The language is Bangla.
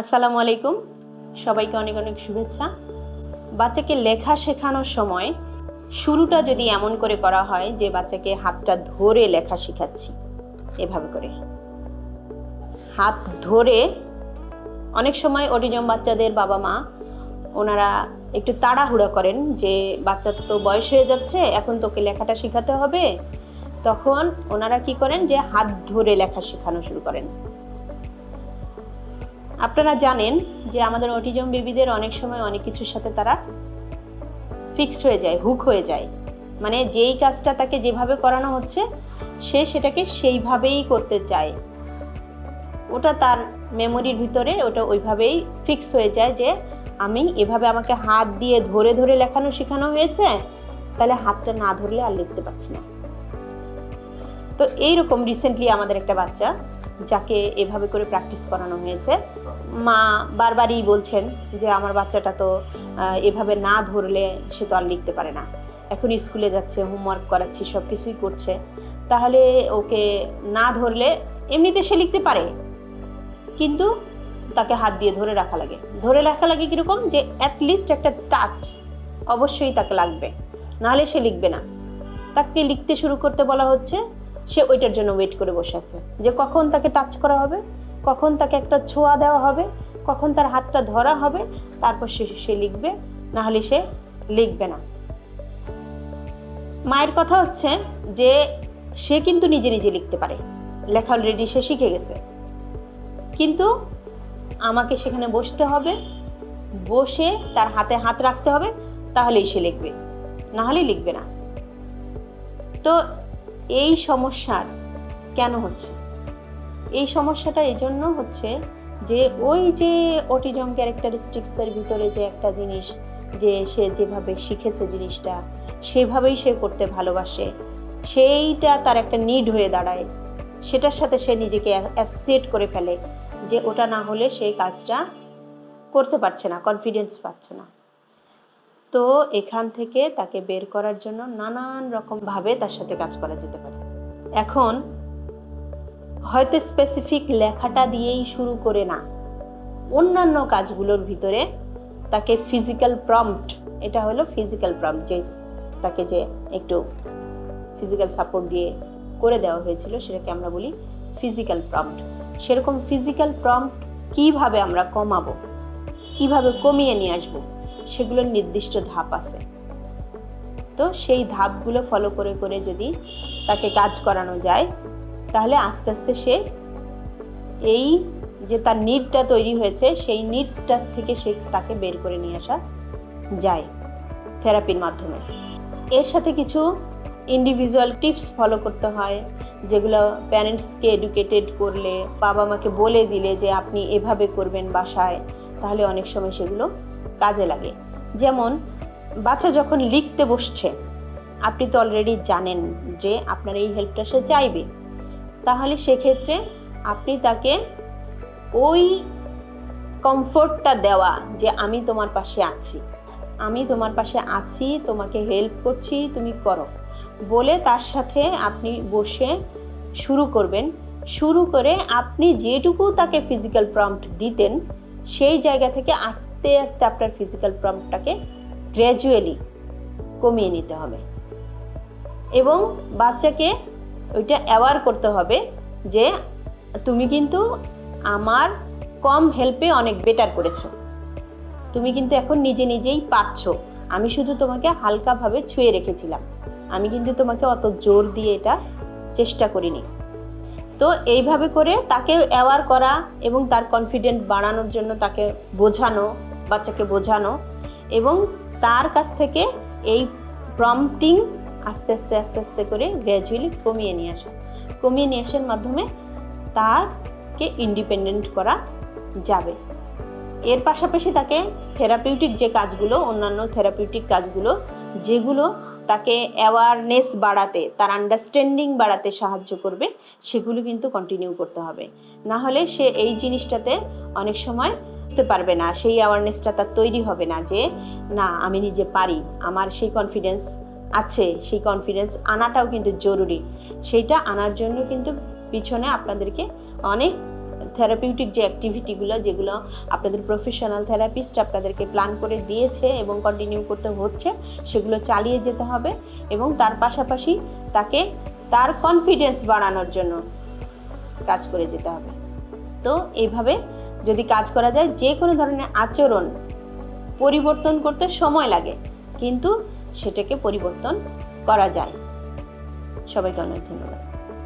আসসালামু আলাইকুম। সবাইকে অনেক অনেক শুভেচ্ছা। বাচ্চাকে লেখা শেখানোর সময় শুরুটা যদি এমন করে করা হয় যে বাচ্চাকে হাতটা ধরে লেখা শেখাচ্ছি, এভাবে করে। হাত ধরে অনেক সময় অটিজম বাচ্চাদের বাবা মা, ওনারা একটু তাড়াহুড়া করেন যে, বাচ্চা তো বয়স হয়ে যাচ্ছে, এখন তোকে লেখাটা শেখাতে হবে। তখন ওনারা কি করেন যে, হাত ধরে লেখা শেখানো শুরু করেন। আপনারা জানেন যে আমাদের অটিজম বেবিদের অনেক সময় অনেক কিছুর সাথে তারা ফিক্স হয়ে যায় হুক হয়ে যায়। মানে যেই কাজটা তাকে যেভাবে করানো হচ্ছে, সে সেটাকে সেইভাবেই করতে চায়। ওটা তার মেমোরির ভিতরে ওটা ওইভাবেই ফিক্স হয়ে যায় যে আমি এভাবে আমাকে হাত দিয়ে ধরে ধরে লেখানো শেখানো হয়েছে, তাহলে হাতটা না ধরলে আর লিখতে পারছি না। তো এইরকম রিসেন্টলি আমাদের একটা বাচ্চা যাকে এভাবে করে প্র্যাকটিস করানো হয়েছে। মা বারবারই বলছেন যে, আমার বাচ্চাটা তো এভাবে না ধরলে সে তো আর লিখতে পারে না। এখন স্কুলে যাচ্ছে হোমওয়ার্ক করাচ্ছি সব কিছুই করছে। তাহলে ওকে না ধরলে এমনিতে সে লিখতে পারে। কিন্তু তাকে হাত দিয়ে ধরে রাখা লাগে। ধরে রাখা লাগে কীরকম যে অ্যাটলিস্ট একটা টাচ অবশ্যই তাকে লাগবে। নাহলে সে লিখবে না। তাকে লিখতে শুরু করতে বলা হচ্ছে সে ওইটার জন্য ওয়েট করে বসে আছে। যে কখন তাকে টাচ করা হবে, কখন তাকে একটা ছোঁয়া দেওয়া হবে, কখন তার হাতটা ধরা হবে, তারপর সে সে লিখবে, না হলে সে লিখবে না। মায়ের কথা হচ্ছে যে, সে কিন্তু নিজে নিজে লিখতে পারে। লেখা অলরেডি সে শিখে গেছে। কিন্তু আমাকে সেখানে বসতে হবে, বসে তার হাতে হাত রাখতে হবে, তাহলেই সে লিখবে। না হলে লিখবে না। তো এই সমস্যার কেন হচ্ছে? এই সমস্যাটা এই জন্য হচ্ছে যে ওই যে অটিজম ক্যারেক্টারিস্টিক্সের ভিতরে যে একটা জিনিস, যে সে যেভাবে শিখেছে জিনিসটা, সেভাবেই সে করতে ভালোবাসে, সেইটা তার একটা নিড হয়ে দাঁড়ায়। সেটার সাথে সে নিজেকে অ্যাসোসিয়েট করে ফেলে যে ওটা না হলে সেই কাজটা করতে পারছে না কনফিডেন্স পাচ্ছে না। তো এখান থেকে তাকে বের করার জন্য নানান রকমভাবে তার সাথে কাজ করা যেতে পারে। এখন হয়তো স্পেসিফিক লেখাটা দিয়েই শুরু করে না। অন্যান্য কাজগুলোর ভিতরে তাকে ফিজিক্যাল প্রম্পট এটা হলো ফিজিক্যাল প্রম্পট যে তাকে যে একটু ফিজিক্যাল সাপোর্ট দিয়ে করে দেওয়া হয়েছিল সেটাকে আমরা বলি ফিজিক্যাল প্রম্পট সেরকম ফিজিক্যাল প্রম্পট কীভাবে আমরা কমাবো? কীভাবে কমিয়ে নিয়ে আসব? সেগুলোর নির্দিষ্ট ধাপ আছে। তো সেই ধাপগুলো ফলো করে করে যদি তাকে কাজ করানো যায়, তাহলে আস্তে আস্তে সে এই যে তার নিডটা তৈরি হয়েছে, সেই নিডটা থেকে সে তাকে বের করে নিয়ে আসা যায় থেরাপির মাধ্যমে। এর সাথে কিছু ইন্ডিভিজুয়াল টিপস ফলো করতে হয়, যেগুলো প্যারেন্টসকে এডুকেটেড করলে বাবা মাকে বলে দিলে যে আপনি এভাবে করবেন বাসায়, তাহলে অনেক সময় সেগুলো কাজে লাগে। যেমন বাচ্চা যখন লিখতে বসছে, আপনি তো অলরেডি জানেন যে আপনার এই হেল্পটা সে চাইবে। তাহলে সেক্ষেত্রে আপনি তাকে ওই কমফোর্টটা দেওয়া যে আমি তোমার পাশে আছি। আমি তোমার পাশে আছি, তোমাকে হেল্প করছি, তুমি করো। বলে তার সাথে আপনি বসে শুরু করবেন। শুরু করে আপনি যেটুকু তাকে ফিজিক্যাল প্রম্পট দিতেন, সেই জায়গা থেকে আস্তে আস্তে আস্তে আপনার ফিজিক্যাল প্রম্পটটাকে গ্র্যাজুয়ালি কমিয়ে নিতে হবে। এবং বাচ্চাকে ওইটা অ্যাওয়ার করতে হবে যে তুমি কিন্তু আমার কম হেল্পে অনেক বেটার করেছ। তুমি কিন্তু এখন নিজে নিজেই পাচ্ছ আমি শুধু তোমাকে হালকাভাবে ছুঁয়ে রেখেছিলাম। আমি কিন্তু তোমাকে অত জোর দিয়ে এটা চেষ্টা করিনি। তো এইভাবে করে তাকে অ্যাওয়ার করা এবং তার কনফিডেন্ট বাড়ানোর জন্য তাকে বোঝানো বাচ্চাকে বোঝানো এবং তার কাছ থেকে এই প্রম্পটিং আস্তে আস্তে আস্তে আস্তে করে গ্র্যাজুয়ালি কমিয়ে নিয়ে আসা। কমিয়ে নিয়ে আসার মাধ্যমে তাকে ইন্ডিপেন্ডেন্ট করা যাবে। এর পাশাপাশি তাকে থেরাপিউটিক যে কাজগুলো, অন্যান্য থেরাপিউটিক কাজগুলো, যেগুলো তাকে অ্যাওয়ারনেস বাড়াতে, তার আন্ডারস্ট্যান্ডিং বাড়াতে সাহায্য করবে, সেগুলো কিন্তু কন্টিনিউ করতে হবে। না হলে সে এই জিনিসটাতে অনেক সময় বুঝতে পারবে না, সেই অ্যাওয়ারনেসটা তার তৈরি হবে না যে, না, আমি নিজে পারি, আমার সেই কনফিডেন্স আছে, সেই কনফিডেন্স আনাটাও কিন্তু জরুরি। সেইটা আনার জন্য কিন্তু পিছনে আপনাদেরকে অনেক থেরাপিউটিক যে অ্যাক্টিভিটিগুলো যেগুলো আপনাদের প্রফেশনাল থেরাপিস্ট আপনাদেরকে প্ল্যান করে দিয়েছে এবং কন্টিনিউ করতে হচ্ছে, সেগুলো চালিয়ে যেতে হবে এবং তার পাশাপাশি তাকে তার কনফিডেন্স বাড়ানোর জন্য কাজ করে যেতে হবে। তো এইভাবে যদি কাজ করা যায় যে কোনো ধরনের আচরণ পরিবর্তন করতে সময় লাগে, কিন্তু সেটাকে পরিবর্তন করা যায়। সবাইকে অনেক ধন্যবাদ।